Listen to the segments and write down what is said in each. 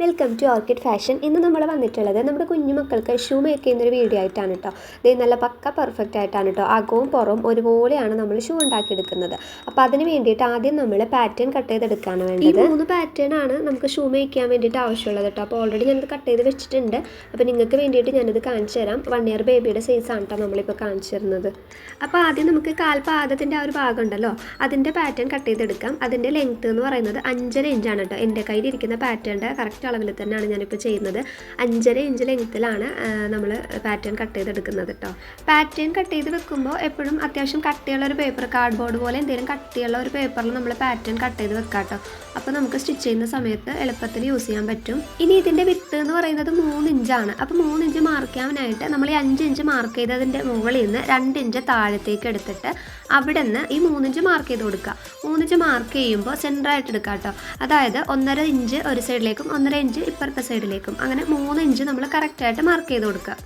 Welcome to orchid fashion ഇന്ന് നമ്മൾ വന്നിട്ടുള്ളത് നമ്മുടെ കുഞ്ഞുമക്കൾക്ക് ഷൂ മേക്ക് ചെയ്യുന്നൊരു വീഡിയോ ആയിട്ടാണ് കേട്ടോ ഇത് നല്ല പക്ക പെർഫെക്റ്റ് ആയിട്ടാണ് കേട്ടോ അകവും പുറവും ഒരുപോലെയാണ് നമ്മൾ ഷൂ ഉണ്ടാക്കിയെടുക്കുന്നത്. അപ്പോൾ അതിന് വേണ്ടിയിട്ട് ആദ്യം നമ്മൾ പാറ്റേൺ കട്ട് ചെയ്തെടുക്കുകയാണ് വേണ്ടത്. ഈ മൂന്ന് പാറ്റേൺ ആണ് നമുക്ക് ഷൂ മേക്ക് ചെയ്യാൻ വേണ്ടിയിട്ട് ആവശ്യമുള്ളത് കേട്ടോ അപ്പോൾ ഓൾറെഡി ഞാനത് കട്ട് ചെയ്ത് വെച്ചിട്ടുണ്ട്. അപ്പോൾ നിങ്ങൾക്ക് വേണ്ടിയിട്ട് ഞാനത് കാണിച്ചു തരാം. വൺ ഇയർ ബേബിയുടെ സൈസ് ആണ് കേട്ടോ നമ്മളിപ്പോൾ കാണിച്ചു തരുന്നത്. അപ്പോൾ ആദ്യം നമുക്ക് കാൽപാദത്തിന്റെ ആ ഒരു ഭാഗം ഉണ്ടല്ലോ അതിന്റെ പാറ്റേൺ കട്ട് ചെയ്തെടുക്കാം. അതിന്റെ ലെങ്ത് എന്ന് പറയുന്നത് അഞ്ചര ഇഞ്ചാണ് കേട്ടോ എന്റെ കയ്യിലിരിക്കുന്ന പാറ്റേണിന്റെ കറക്റ്റ് അളവിൽ തന്നെയാണ് ഞാനിപ്പോൾ ചെയ്യുന്നത്. അഞ്ചര ഇഞ്ച് ലെങ്ത്തിലാണ് നമ്മൾ പാറ്റേൺ കട്ട് ചെയ്തെടുക്കുന്നത് കേട്ടോ പാറ്റേൺ കട്ട് ചെയ്ത് വെക്കുമ്പോൾ എപ്പോഴും അത്യാവശ്യം കട്ടിയുള്ള ഒരു പേപ്പർ കാർഡ്ബോർഡ് പോലെ എന്തെങ്കിലും കട്ടിയുള്ള ഒരു പേപ്പറിൽ നമ്മൾ പാറ്റേൺ കട്ട് ചെയ്ത് വെക്കാം കേട്ടോ അപ്പോൾ നമുക്ക് സ്റ്റിച്ച് ചെയ്യുന്ന സമയത്ത് എളുപ്പത്തിൽ യൂസ് ചെയ്യാൻ പറ്റും. ഇനി ഇതിന്റെ വിത്ത് എന്ന് പറയുന്നത് മൂന്ന് ഇഞ്ചാണ് അപ്പോൾ മൂന്ന് ഇഞ്ച് മാർക്ക് ചെയ്യാനായിട്ട് നമ്മൾ ഈ അഞ്ച് ഇഞ്ച് മാർക്ക് ചെയ്തതിന്റെ മുകളിൽ നിന്ന് രണ്ട് ഇഞ്ച് താഴത്തേക്ക് എടുത്തിട്ട് അവിടെ നിന്ന് ഈ മൂന്നിഞ്ച് മാർക്ക് ചെയ്ത് കൊടുക്കുക മൂന്നിഞ്ച് മാർക്ക് ചെയ്യുമ്പോൾ സെന്ററായിട്ട് എടുക്കുക കേട്ടോ അതായത് ഒന്നര ഇഞ്ച് ഒരു സൈഡിലേക്കും ഒന്നര ഇഞ്ച് ഇപ്പുറത്തെ സൈഡിലേക്കും അങ്ങനെ മൂന്ന് ഇഞ്ച് നമ്മൾ കറക്റ്റായിട്ട് മാർക്ക് ചെയ്ത് കൊടുക്കുക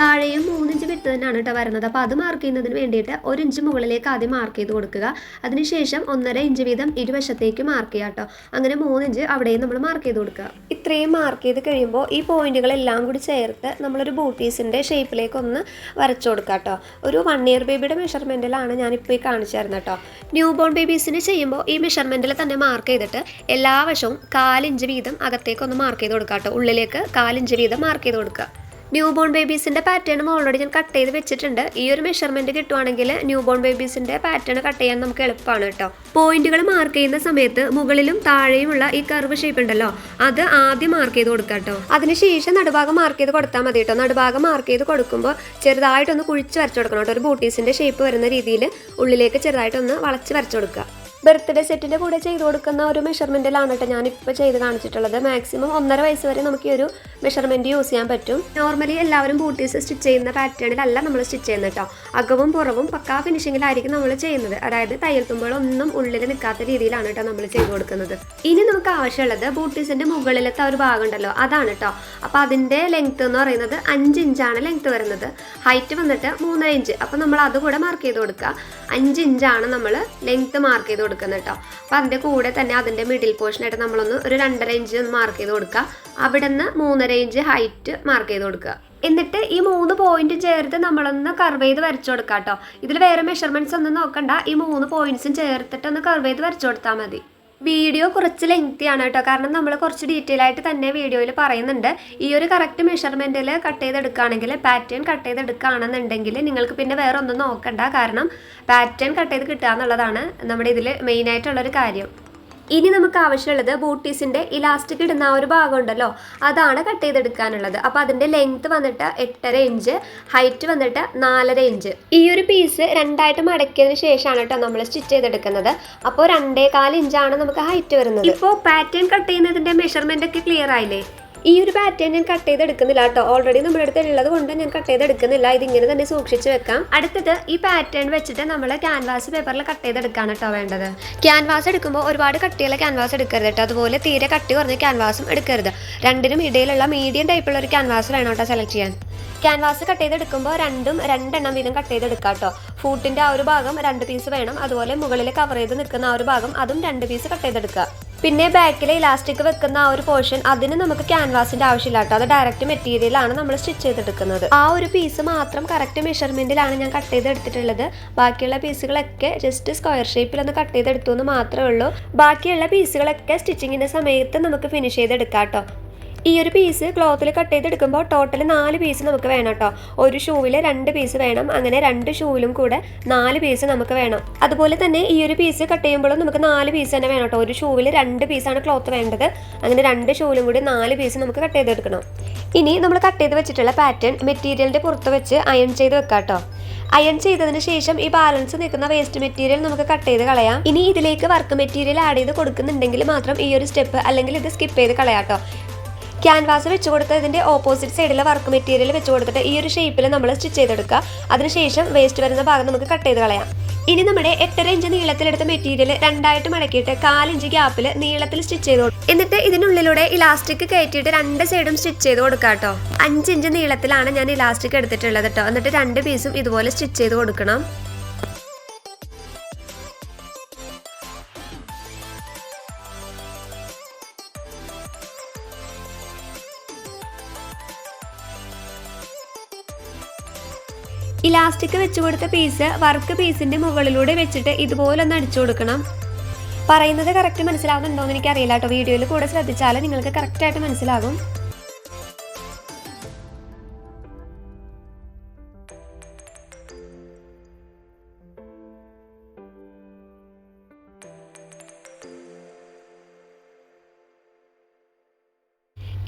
താഴെയും മൂന്നിഞ്ച് വിട്ട് തന്നെയാണ് കേട്ടോ വരുന്നത്. അപ്പോൾ അത് മാർക്ക് ചെയ്യുന്നതിന് വേണ്ടിയിട്ട് ഒരു ഇഞ്ച് മുകളിലേക്ക് ആദ്യം മാർക്ക് ചെയ്ത് കൊടുക്കുക. അതിനുശേഷം ഒന്നര ഇഞ്ച് വീതം ഇരുവശത്തേക്ക് മാർക്ക് ചെയ്യുക കേട്ടോ. അങ്ങനെ മൂന്നിഞ്ച് അവിടെയും നമ്മൾ മാർക്ക് ചെയ്ത് കൊടുക്കുക. ഇത്രയും മാർക്ക് ചെയ്ത് കഴിയുമ്പോൾ ഈ പോയിന്റുകളെല്ലാം കൂടി ചേർത്ത് നമ്മളൊരു ബൂട്ടീസിന്റെ ഷേപ്പിലേക്ക് ഒന്ന് വരച്ചു കൊടുക്കുക കേട്ടോ. ഒരു വൺ ഇയർ ബേബിയുടെ മെഷർമെന്റിലാണ് ഞാനിപ്പോൾ ഈ കാണിച്ചു തരുന്നത് കേട്ടോ. ന്യൂ ബോൺ ബേബീസിന് ചെയ്യുമ്പോൾ ഈ മെഷർമെന്റിൽ തന്നെ മാർക്ക് ചെയ്തിട്ട് എല്ലാ വശവും കാലിഞ്ച് വീതം അകത്തേക്ക് ഒന്ന് മാർക്ക് ചെയ്ത് കൊടുക്കുക കേട്ടോ. ഉള്ളിലേക്ക് കാലിഞ്ച് വീതം മാർക്ക് ചെയ്ത് കൊടുക്കുക. ന്യൂ ബോൺ ബേബീസിന്റെ പാറ്റേണും ഓൾറെഡി ഞാൻ കട്ട് ചെയ്ത് വെച്ചിട്ടുണ്ട്. ഈ ഒരു മെഷർമെന്റ് കിട്ടുവാണെങ്കിൽ ന്യൂ ബോൺ ബേബീസിന്റെ പാറ്റേൺ കട്ട് ചെയ്യാൻ നമുക്ക് എളുപ്പമാണ് കേട്ടോ. പോയിന്റുകൾ മാർക്ക് ചെയ്യുന്ന സമയത്ത് മുകളിലും താഴെയുമുള്ള ഈ കർവ് ഷേപ്പ് ഉണ്ടല്ലോ അത് ആദ്യം മാർക്ക് ചെയ്ത് കൊടുക്കുക കേട്ടോ. അതിനുശേഷം നടുഭാഗം മാർക്ക് ചെയ്ത് കൊടുത്താൽ മതി കേട്ടോ. നടുഭാഗം മാർക്ക് ചെയ്ത് കൊടുക്കുമ്പോൾ ചെറുതായിട്ടൊന്ന് കുഴിച്ച് വരച്ചു കൊടുക്കണം കേട്ടോ. ഒരു ബൂട്ടീസിന്റെ ഷേപ്പ് വരുന്ന രീതിയിൽ ഉള്ളിലേക്ക് ചെറുതായിട്ടൊന്ന് വളച്ച് വരച്ചു കൊടുക്കുക. ബർത്ത്ഡേ സെറ്റിന്റെ കൂടെ ചെയ്ത് കൊടുക്കുന്ന ഒരു മെഷർമെന്റിലാണ് കേട്ടോ ഞാനിപ്പോൾ ചെയ്ത് കാണിച്ചിട്ടുള്ളത്. മാക്സിമം ഒന്നര വയസ്സ് വരെ നമുക്ക് ഈ ഒരു മെഷർമെന്റ് യൂസ് ചെയ്യാൻ പറ്റും. നോർമലി എല്ലാവരും ബൂട്ടീസ് സ്റ്റിച്ച് ചെയ്യുന്ന പാറ്റേണിലല്ല നമ്മൾ സ്റ്റിച്ച് ചെയ്യുന്നത് കേട്ടോ അകവും പുറവും പക്കാ ഫിനിഷിങ്ങിലായിരിക്കും നമ്മൾ ചെയ്യുന്നത്. അതായത് തയ്യൽ തുമ്പുകളൊന്നും ഉള്ളിൽ നിൽക്കാത്ത രീതിയിലാണ് കേട്ടോ നമ്മൾ ചെയ്ത് കൊടുക്കുന്നത്. ഇനി നമുക്ക് ആവശ്യമുള്ളത് ബൂട്ടീസിന്റെ മുകളിലത്തെ ഒരു ഭാഗം ഉണ്ടല്ലോ അതാണ് കേട്ടോ അപ്പോൾ അതിന്റെ ലെങ്ത്ത് എന്ന് പറയുന്നത് അഞ്ച് ഇഞ്ചാണ് ലെങ്ത്ത് വരുന്നത്. ഹൈറ്റ് വന്നിട്ട് മൂന്നര ഇഞ്ച് അപ്പോൾ നമ്മൾ അതുകൂടെ മാർക്ക് ചെയ്ത് കൊടുക്കുക. അഞ്ച് ഇഞ്ചാണ് നമ്മൾ ലെങ്ത്ത് മാർക്ക് ചെയ്ത് കൊടുക്കുന്നത് കേട്ടോ. അപ്പോൾ അതിന്റെ കൂടെ തന്നെ അതിന്റെ മിഡിൽ പോർഷനായിട്ട് നമ്മളൊന്ന് ഒരു രണ്ടര ഇഞ്ച് ഒന്ന് മാർക്ക് ചെയ്ത് കൊടുക്കുക. അവിടെ നിന്ന് മൂന്നര ഇഞ്ച് ഹൈറ്റ് മാർക്ക് ചെയ്ത് കൊടുക്കുക. എന്നിട്ട് ഈ മൂന്ന് പോയിന്റ് ചേർത്ത് നമ്മളൊന്ന് കർവ് ചെയ്ത് വരച്ചു കൊടുക്കാം കേട്ടോ. ഇതിൽ വേറെ മെഷർമെന്റ്സ് ഒന്നും നോക്കണ്ട. ഈ മൂന്ന് പോയിന്റ്സും ചേർത്തിട്ട് ഒന്ന് കർവ് ചെയ്ത് വരച്ചു കൊടുത്താൽ മതി. വീഡിയോ കുറച്ച് ലെങ്ത്തി ആണ് കേട്ടോ. കാരണം നമ്മൾ കുറച്ച് ഡീറ്റെയിൽ ആയിട്ട് തന്നെ വീഡിയോയിൽ പറയുന്നുണ്ട്. ഈ ഒരു കറക്റ്റ് മെഷർമെന്റിൽ കട്ട് ചെയ്തെടുക്കുകയാണെങ്കിൽ പാറ്റേൺ കട്ട് ചെയ്തെടുക്കുകയാണെന്നുണ്ടെങ്കിൽ നിങ്ങൾക്ക് പിന്നെ വേറെ ഒന്നും നോക്കണ്ട. കാരണം പാറ്റേൺ കട്ട് ചെയ്ത് കിട്ടുക എന്നുള്ളതാണ് നമ്മുടെ ഇതിൽ മെയിനായിട്ടുള്ളൊരു കാര്യം. ഇനി നമുക്ക് ആവശ്യമുള്ളത് ബൂട്ടീസിന്റെ ഇലാസ്റ്റിക് ഇടുന്ന ആ ഒരു ഭാഗം ഉണ്ടല്ലോ അതാണ് കട്ട് ചെയ്തെടുക്കാനുള്ളത്. അപ്പോൾ അതിന്റെ ലെങ്ത് വന്നിട്ട് എട്ടര ഇഞ്ച് ഹൈറ്റ് വന്നിട്ട് നാലര ഇഞ്ച് ഈ ഒരു പീസ് രണ്ടായിട്ട് മടക്കിയതിന് ശേഷമാണ് കേട്ടോ നമ്മൾ സ്റ്റിച്ച് ചെയ്തെടുക്കുന്നത്. അപ്പോൾ രണ്ടേ കാൽ ഇഞ്ചാണ് നമുക്ക് ഹൈറ്റ് വരുന്നത്. ഇപ്പോൾ പാറ്റേൺ കട്ട് ചെയ്യുന്നതിന്റെ മെഷർമെന്റ് ഒക്കെ ക്ലിയർ ആയില്ലേ? ഈ ഒരു പാറ്റേൺ ഞാൻ കട്ട് ചെയ്തെടുക്കുന്നില്ല കേട്ടോ. ഓൾറെഡി നമ്മുടെ അടുത്ത് ഉള്ളത് കൊണ്ട് ഞാൻ കട്ട് ചെയ്തെടുക്കുന്നില്ല. ഇങ്ങനെ തന്നെ സൂക്ഷിച്ച് വെക്കാം. അടുത്തത് ഈ പാറ്റേൺ വെച്ചിട്ട് നമ്മൾ ക്യാൻവാസ് പേപ്പറിൽ കട്ട് ചെയ്തെടുക്കാണ് കേട്ടോ വേണ്ടത്. ക്യാൻവാസ് എടുക്കുമ്പോൾ ഒരുപാട് കട്ടിയുള്ള ക്യാൻവാസ് എടുക്കരുത് കേട്ടോ. അതുപോലെ തീരെ കട്ടി കുറഞ്ഞ ക്യാൻവാസും എടുക്കരുത്. രണ്ടിനും ഇടയിലുള്ള മീഡിയം ടൈപ്പുള്ള ഒരു ക്യാൻവാസ് വേണം കേട്ടോ സെലക്ട് ചെയ്യാൻ. ക്യാൻവാസ് കട്ട് ചെയ്തെടുക്കുമ്പോൾ രണ്ടും രണ്ടെണ്ണം വീതം കട്ട് ചെയ്തെടുക്കാം കേട്ടോ. ഫൂട്ടിന്റെ ആ ഒരു ഭാഗം രണ്ട് പീസ് വേണം. അതുപോലെ മുകളിൽ കവർ ചെയ്ത് നിൽക്കുന്ന ആ ഒരു ഭാഗം അതും രണ്ട് പീസ് കട്ട് ചെയ്തെടുക്കുക. പിന്നെ ബാക്കിലെ ഇലാസ്റ്റിക് വെക്കുന്ന ആ ഒരു പോർഷൻ അതിന് നമുക്ക് ക്യാൻവാസിന്റെ ആവശ്യമില്ല കേട്ടോ അത് ഡയറക്റ്റ് മെറ്റീരിയലാണ് നമ്മൾ സ്റ്റിച്ച് ചെയ്തെടുക്കുന്നത്. ആ ഒരു പീസ് മാത്രം കറക്റ്റ് മെഷർമെന്റിലാണ് ഞാൻ കട്ട് ചെയ്തെടുത്തിട്ടുള്ളത്. ബാക്കിയുള്ള പീസുകളൊക്കെ ജസ്റ്റ് സ്ക്വയർ ഷേപ്പിൽ ഒന്ന് കട്ട് ചെയ്തെടുത്തു എന്ന് മാത്രമേ ഉള്ളൂ. ബാക്കിയുള്ള പീസുകളൊക്കെ സ്റ്റിച്ചിങ്ങിന്റെ സമയത്ത് നമുക്ക് ഫിനിഷ് ചെയ്തെടുക്കാം കേട്ടോ ഈ ഒരു പീസ് ക്ലോത്തിൽ കട്ട് ചെയ്തെടുക്കുമ്പോൾ ടോട്ടൽ നാല് പീസ് നമുക്ക് വേണം കേട്ടോ ഒരു ഷൂവിൽ രണ്ട് പീസ് വേണം. അങ്ങനെ രണ്ട് ഷൂവിലും കൂടെ നാല് പീസ് നമുക്ക് വേണം. അതുപോലെ തന്നെ ഈ ഒരു പീസ് കട്ട് ചെയ്യുമ്പോഴും നമുക്ക് നാല് പീസ് തന്നെ വേണം കേട്ടോ ഒരു ഷൂവിൽ രണ്ട് പീസാണ് ക്ലോത്ത് വേണ്ടത്. അങ്ങനെ രണ്ട് ഷൂവിലും കൂടി നാല് പീസ് നമുക്ക് കട്ട് ചെയ്തെടുക്കണം. ഇനി നമ്മൾ കട്ട് ചെയ്ത് വെച്ചിട്ടുള്ള പാറ്റേൺ മെറ്റീരിയലിന്റെ പുറത്ത് വെച്ച് അയൺ ചെയ്ത് വെക്കാം കേട്ടോ അയൺ ചെയ്തതിന് ശേഷം ഈ ബാലൻസ് നിൽക്കുന്ന വേസ്റ്റ് മെറ്റീരിയൽ നമുക്ക് കട്ട് ചെയ്ത് കളയാം. ഇനി ഇതിലേക്ക് വർക്ക് മെറ്റീരിയൽ ആഡ് ചെയ്ത് കൊടുക്കുന്നുണ്ടെങ്കിൽ മാത്രം ഈ ഒരു സ്റ്റെപ്പ് അല്ലെങ്കിൽ ഇത് സ്കിപ്പ് ചെയ്ത് കളയാം കേട്ടോ ക്യാൻവാസ് വെച്ച് കൊടുത്ത് ഇതിന്റെ ഓപ്പോസിറ്റ് സൈഡിലെ വർക്ക് മെറ്റീരിയൽ വെച്ച് കൊടുത്തിട്ട് ഈ ഒരു ഷേപ്പിൽ നമ്മൾ സ്റ്റിച്ച് ചെയ്തെടുക്കുക. അതിനുശേഷം വേസ്റ്റ് വരുന്ന ഭാഗം നമുക്ക് കട്ട് ചെയ്ത് കളയാം. ഇനി നമ്മുടെ എട്ടര ഇഞ്ച് നീളത്തിലെടുത്ത മെറ്റീരിയൽ രണ്ടായിട്ട് മടക്കിയിട്ട് കാലിഞ്ച് ഗ്യാപ്പിൽ നീളത്തിൽ സ്റ്റിച്ച് ചെയ്ത് കൊടുക്കും എന്നിട്ട് ഇതിനുള്ളിലൂടെ ഇലാസ്റ്റിക് കയറ്റിയിട്ട് രണ്ട് സൈഡും സ്റ്റിച്ച് ചെയ്ത് കൊടുക്കുക കേട്ടോ അഞ്ച് ഇഞ്ച് നീളത്തിലാണ് ഞാൻ ഇലാസ്റ്റിക് എടുത്തിട്ടുള്ളത് കേട്ടോ എന്നിട്ട് രണ്ട് പീസും ഇതുപോലെ സ്റ്റിച്ച് ചെയ്ത് കൊടുക്കണം. ഇലാസ്റ്റിക് വെച്ച് കൊടുത്ത പീസ് വർക്ക് പീസിന്റെ മുകളിലൂടെ വെച്ചിട്ട് ഇതുപോലെ ഒന്ന് അടിച്ചു കൊടുക്കണം. പറയുന്നത് കറക്റ്റ് മനസ്സിലാവുന്നുണ്ടോ എന്ന് എനിക്കറിയില്ല കേട്ടോ. വീഡിയോയിൽ കൂടെ ശ്രദ്ധിച്ചാൽ നിങ്ങൾക്ക് കറക്റ്റായിട്ട് മനസ്സിലാകും.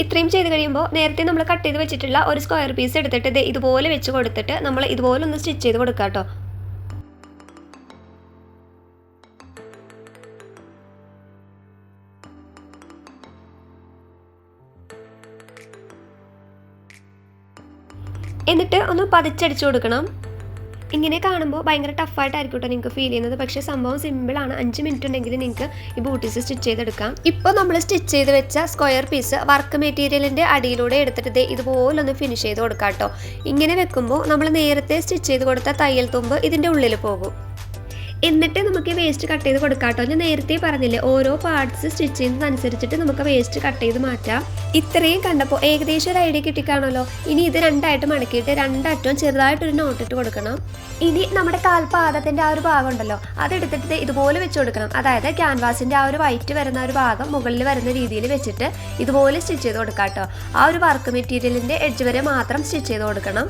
ഇത്രയും ചെയ്ത് കഴിയുമ്പോൾ നേരത്തെ നമ്മൾ കട്ട് ചെയ്ത് വെച്ചിട്ടുള്ള ഒരു സ്ക്വയർ പീസ് എടുത്തിട്ട് ഇതുപോലെ വെച്ച് കൊടുത്തിട്ട് നമ്മൾ ഇതുപോലെ ഒന്ന് സ്റ്റിച്ച് ചെയ്ത് കൊടുക്കാം കേട്ടോ. എന്നിട്ട് ഒന്ന് പതിച്ചടിച്ചു കൊടുക്കണം. ഇങ്ങനെ കാണുമ്പോൾ ഭയങ്കര ടഫായിട്ടായിരിക്കും കേട്ടോ നിങ്ങൾക്ക് ഫീൽ ചെയ്യുന്നത്. പക്ഷേ സംഭവം സിമ്പിളാണ് അഞ്ച് മിനിറ്റ് ഉണ്ടെങ്കിൽ നിങ്ങൾക്ക് ഈ ബൂട്ടീസ് സ്റ്റിച്ച് ചെയ്തെടുക്കാം. ഇപ്പോൾ നമ്മൾ സ്റ്റിച്ച് ചെയ്ത് വെച്ച സ്ക്വയർ പീസ് വർക്ക് മെറ്റീരിയലിന്റെ അടിയിലൂടെ എടുത്തിട്ട് ഇതുപോലൊന്ന് ഫിനിഷ് ചെയ്ത് കൊടുക്കാം കേട്ടോ ഇങ്ങനെ വെക്കുമ്പോൾ നമ്മൾ നേരത്തെ സ്റ്റിച്ച് ചെയ്ത് കൊടുത്ത തയ്യൽ തുമ്പ് ഇതിന്റെ ഉള്ളിൽ പോകും. എന്നിട്ട് നമുക്ക് വേസ്റ്റ് കട്ട് ചെയ്ത് കൊടുക്കാം കേട്ടോ. ഞാൻ നേരത്തെ പറഞ്ഞില്ലേ ഓരോ പാർട്സ് സ്റ്റിച്ച് ചെയ്യുന്നതനുസരിച്ചിട്ട് നമുക്ക് വേസ്റ്റ് കട്ട് ചെയ്ത് മാറ്റാം. ഇത്രയും കണ്ടപ്പോൾ ഏകദേശം ഒരു ഐഡിയ കിട്ടിക്കാണല്ലോ. ഇനി ഇത് രണ്ടായിട്ട് മടക്കിയിട്ട് രണ്ടറ്റവും ചെറുതായിട്ടൊരു നോട്ടിട്ട് കൊടുക്കണം. ഇനി നമ്മുടെ കാൽപാദത്തിന്റെ ആ ഒരു ഭാഗം ഉണ്ടല്ലോ അതെടുത്തിട്ട് ഇതുപോലെ വെച്ച് കൊടുക്കണം. അതായത് ക്യാൻവാസിന്റെ ആ ഒരു വൈറ്റ് വരുന്ന ഒരു ഭാഗം മുകളിൽ വരുന്ന രീതിയിൽ വെച്ചിട്ട് ഇതുപോലെ സ്റ്റിച്ച് ചെയ്ത് കൊടുക്കാം കേട്ടോ. ആ ഒരു വർക്ക് മെറ്റീരിയലിന്റെ എഡ്ജ് വരെ മാത്രം സ്റ്റിച്ച് ചെയ്ത് കൊടുക്കണം.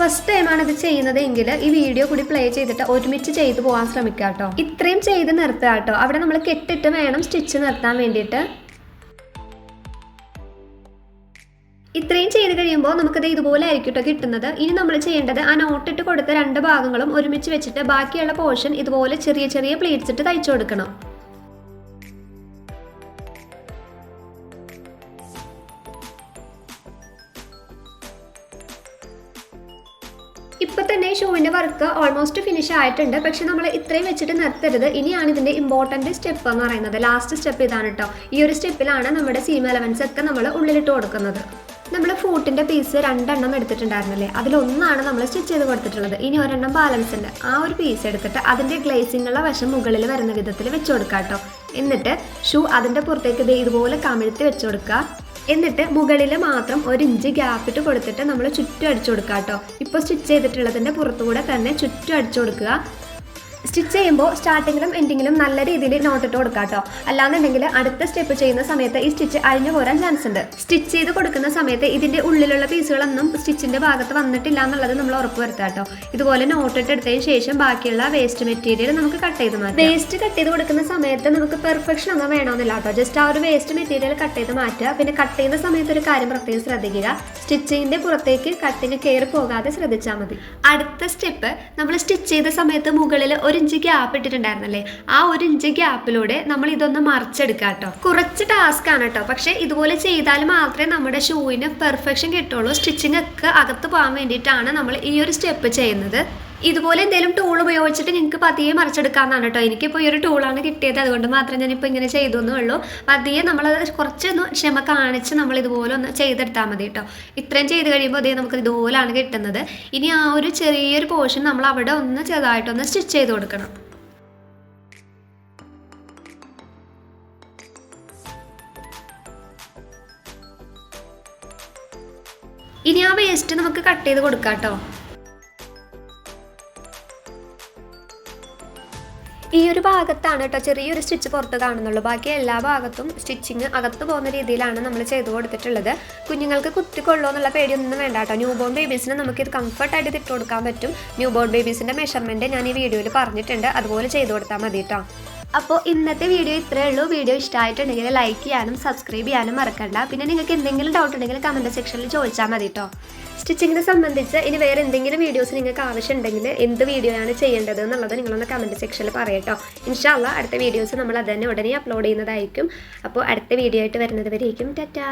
ഫസ്റ്റ് ടൈമാണ് ഇത് ചെയ്യുന്നത് എങ്കിൽ ഈ വീഡിയോ കൂടി പ്ലേ ചെയ്തിട്ട് ഒരുമിച്ച് ചെയ്ത് പോകാൻ ശ്രമിക്കുക കേട്ടോ. ഇത്രയും ചെയ്ത് നിർത്തുക കേട്ടോ. അവിടെ നമ്മൾ കെട്ടിട്ട് വേണം സ്റ്റിച്ച് നിർത്താൻ വേണ്ടിയിട്ട്. ഇത്രയും ചെയ്ത് കഴിയുമ്പോൾ നമുക്കത് ഇതുപോലെ ആയിരിക്കും കേട്ടോ കിട്ടുന്നത്. ഇനി നമ്മൾ ചെയ്യേണ്ടത് ആ നോട്ടിട്ട് കൊടുത്ത രണ്ട് ഭാഗങ്ങളും ഒരുമിച്ച് വെച്ചിട്ട് ബാക്കിയുള്ള പോർഷൻ ഇതുപോലെ ചെറിയ ചെറിയ പ്ലേറ്റ്സ് ഇട്ട് തയ്ച്ചു കൊടുക്കണം. വർക്ക് ഓൾമോസ്റ്റ് ഫിനിഷ് ആയിട്ടുണ്ട്. പക്ഷെ നമ്മൾ ഇത്രയും വെച്ചിട്ട് നിർത്തരുത്. ഇനിയാണ് ഇതിന്റെ ഇമ്പോർട്ടന്റ് സ്റ്റെപ്പ് എന്ന് പറയുന്നത്. ലാസ്റ്റ് സ്റ്റെപ്പ് ഇതാണ് കേട്ടോ ഈ ഒരു സ്റ്റെപ്പിലാണ് നമ്മുടെ സീം എലവൻസ് ഒക്കെ നമ്മൾ ഉള്ളിലിട്ട് കൊടുക്കുന്നത്. നമ്മൾ ഫൂട്ടിന്റെ പീസ് രണ്ടെണ്ണം എടുത്തിട്ടുണ്ടായിരുന്നില്ലേ? അതിലൊന്നാണ് നമ്മൾ സ്റ്റിച്ച് ചെയ്ത് കൊടുത്തിട്ടുള്ളത്. ഇനി ഒരെണ്ണം ബാലൻസ് ഉണ്ട് ആ ഒരു പീസ് എടുത്തിട്ട് അതിന്റെ ഗ്ലേസിംഗുള്ള വശം മുകളിൽ വരുന്ന വിധത്തിൽ വെച്ച് കൊടുക്കാം കേട്ടോ എന്നിട്ട് ഷൂ അതിന്റെ പുറത്തേക്ക് ഇതുപോലെ കമിഴ്ത്തി വെച്ച് കൊടുക്കുക. എന്നിട്ട് മുകളിൽ മാത്രം ഒരു ഇഞ്ച് ഗ്യാപ്പ് ഇട്ട് കൊടുത്തിട്ട് നമ്മൾ ചുറ്റും അടിച്ചു കൊടുക്കുക കേട്ടോ ഇപ്പോൾ സ്റ്റിച്ച് ചെയ്തിട്ടുള്ളതിന്റെ പുറത്തുകൂടെ തന്നെ ചുറ്റും അടിച്ചു കൊടുക്കുക. സ്റ്റിച്ച് ചെയ്യുമ്പോൾ സ്റ്റാർട്ടിങ്ങിലും എൻഡിങ്ങിലും നല്ല രീതിയിൽ നോട്ടിട്ട് കൊടുക്കുക കേട്ടോ അല്ലാന്നുണ്ടെങ്കിൽ അടുത്ത സ്റ്റെപ്പ് ചെയ്യുന്ന സമയത്ത് ഈ സ്റ്റിച്ച് അഴിഞ്ഞു പോരാൻ ചാൻസ് ഉണ്ട്. സ്റ്റിച്ച് ചെയ്ത് കൊടുക്കുന്ന സമയത്ത് ഇതിന്റെ ഉള്ളിലുള്ള പീസുകളൊന്നും സ്റ്റിച്ചിന്റെ ഭാഗത്ത് വന്നിട്ടില്ല എന്നുള്ളത് നമ്മൾ ഉറപ്പ് വരുത്തുക കേട്ടോ ഇതുപോലെ നോട്ടിട്ട് എടുത്തതിന് ശേഷം ബാക്കിയുള്ള വേസ്റ്റ് മെറ്റീരിയൽ നമുക്ക് കട്ട് ചെയ്ത് മാറ്റാം. വേസ്റ്റ് കട്ട് ചെയ്ത് കൊടുക്കുന്ന സമയത്ത് നമുക്ക് പെർഫെക്ഷൻ ഒന്നും വേണമെന്നില്ല കേട്ടോ ജസ്റ്റ് ആ ഒരു വേസ്റ്റ് മെറ്റീരിയൽ കട്ട് ചെയ്ത് മാറ്റുക. പിന്നെ കട്ട് ചെയ്യുന്ന സമയത്ത് ഒരു കാര്യം പ്രത്യേകം ശ്രദ്ധിക്കുക. സ്റ്റിച്ചിങ്ങിന്റെ പുറത്തേക്ക് കട്ടിങ് കയറി പോകാതെ ശ്രദ്ധിച്ചാൽ മതി. അടുത്ത സ്റ്റെപ്പ് നമ്മൾ സ്റ്റിച്ച് ചെയ്ത സമയത്ത് മുകളിൽ ഒരു ഇഞ്ച് ഗ്യാപ്പ് ഇട്ടിട്ടുണ്ടായിരുന്നല്ലേ? ആ ഒരു ഇഞ്ച് ഗ്യാപ്പിലൂടെ നമ്മൾ ഇതൊന്ന് മറിച്ചെടുക്കുക കേട്ടോ കുറച്ച് ടാസ്ക് ആണ് കേട്ടോ. പക്ഷെ ഇതുപോലെ ചെയ്താൽ മാത്രമേ നമ്മുടെ ഷൂവിന് പെർഫെക്ഷൻ കിട്ടുള്ളൂ. സ്റ്റിച്ചിങ് ഒക്കെ അകത്ത് പോകാൻ വേണ്ടിയിട്ടാണ് നമ്മൾ ഈ ഒരു സ്റ്റെപ്പ് ചെയ്യുന്നത്. ഇതുപോലെ എന്തെങ്കിലും ടൂൾ ഉപയോഗിച്ചിട്ട് നിങ്ങൾക്ക് പതിയെ മറിച്ചെടുക്കാമെന്നാണ് കേട്ടോ എനിക്കിപ്പോൾ ഈ ഒരു ടൂളാണ് കിട്ടിയത്. അതുകൊണ്ട് മാത്രം ഞാനിപ്പോൾ ഇങ്ങനെ ചെയ്തു ഉള്ളൂ പതിയെ നമ്മൾ കുറച്ചൊന്ന് ക്ഷമ കാണിച്ച് നമ്മൾ ഇതുപോലെ ഒന്ന് ചെയ്തെടുത്താൽ മതി കേട്ടോ ഇത്രയും ചെയ്ത് കഴിയുമ്പോൾ അതേ നമുക്ക് ഇതുപോലാണ് കിട്ടുന്നത്. ഇനി ആ ഒരു ചെറിയൊരു പോർഷൻ നമ്മൾ അവിടെ ഒന്ന് ചെറുതായിട്ടൊന്ന് സ്റ്റിച്ച് ചെയ്ത് കൊടുക്കണം. ഇനി ആ വേസ്റ്റ് നമുക്ക് കട്ട് ചെയ്ത് കൊടുക്കാം കേട്ടോ ഒരു ഭാഗത്താണ് കേട്ടോ ചെറിയൊരു സ്റ്റിച്ച് പുറത്ത് കാണുന്നുള്ളൂ. ബാക്കി എല്ലാ ഭാഗത്തും സ്റ്റിച്ചിങ് അകത്ത് പോകുന്ന രീതിയിലാണ് നമ്മൾ ചെയ്തു കൊടുത്തിട്ടുള്ളത്. കുഞ്ഞുങ്ങൾക്ക് കുത്തിക്കൊള്ളോ എന്നുള്ള പേടിയൊന്നും വേണ്ട കേട്ടോ ന്യൂ ബോൺ ബേബീസിന് നമുക്ക് ഇത് കംഫർട്ടായിട്ട് ഇട്ട് കൊടുക്കാൻ പറ്റും. ന്യൂ ബോൺ ബേബീസിന്റെ മെഷർമെന്റ് ഞാൻ ഈ വീഡിയോയിൽ പറഞ്ഞിട്ടുണ്ട്. അതുപോലെ ചെയ്തു കൊടുത്താൽ മതി കേട്ടോ അപ്പോൾ ഇന്നത്തെ വീഡിയോ ഇത്രയേ ഉള്ളൂ. വീഡിയോ ഇഷ്ടമായിട്ടുണ്ടെങ്കിൽ ലൈക്ക് ചെയ്യാനും സബ്സ്ക്രൈബ് ചെയ്യാനും മറക്കണ്ട. പിന്നെ നിങ്ങൾക്ക് എന്തെങ്കിലും ഡൗട്ട് ഉണ്ടെങ്കിൽ കമന്റ് സെക്ഷനിൽ ചോദിച്ചാൽ മതി കേട്ടോ സ്റ്റിച്ചിങ്ങിനെ സംബന്ധിച്ച് ഇനി വേറെ എന്തെങ്കിലും വീഡിയോസ് നിങ്ങൾക്ക് ആവശ്യമുണ്ടെങ്കിൽ എന്ത് വീഡിയോയാണ് ചെയ്യേണ്ടത് എന്നുള്ളത് നിങ്ങളൊന്ന് കമന്റ് സെക്ഷനിൽ പറയട്ടോ. ഇൻഷാല്ല അടുത്ത വീഡിയോസ് നമ്മൾ അത് തന്നെ ഉടനെ അപ്ലോഡ് ചെയ്യുന്നതായിരിക്കും. അപ്പോൾ അടുത്ത വീഡിയോ ആയിട്ട് വരുന്നത് വരെയായിരിക്കും ടാറ്റാ.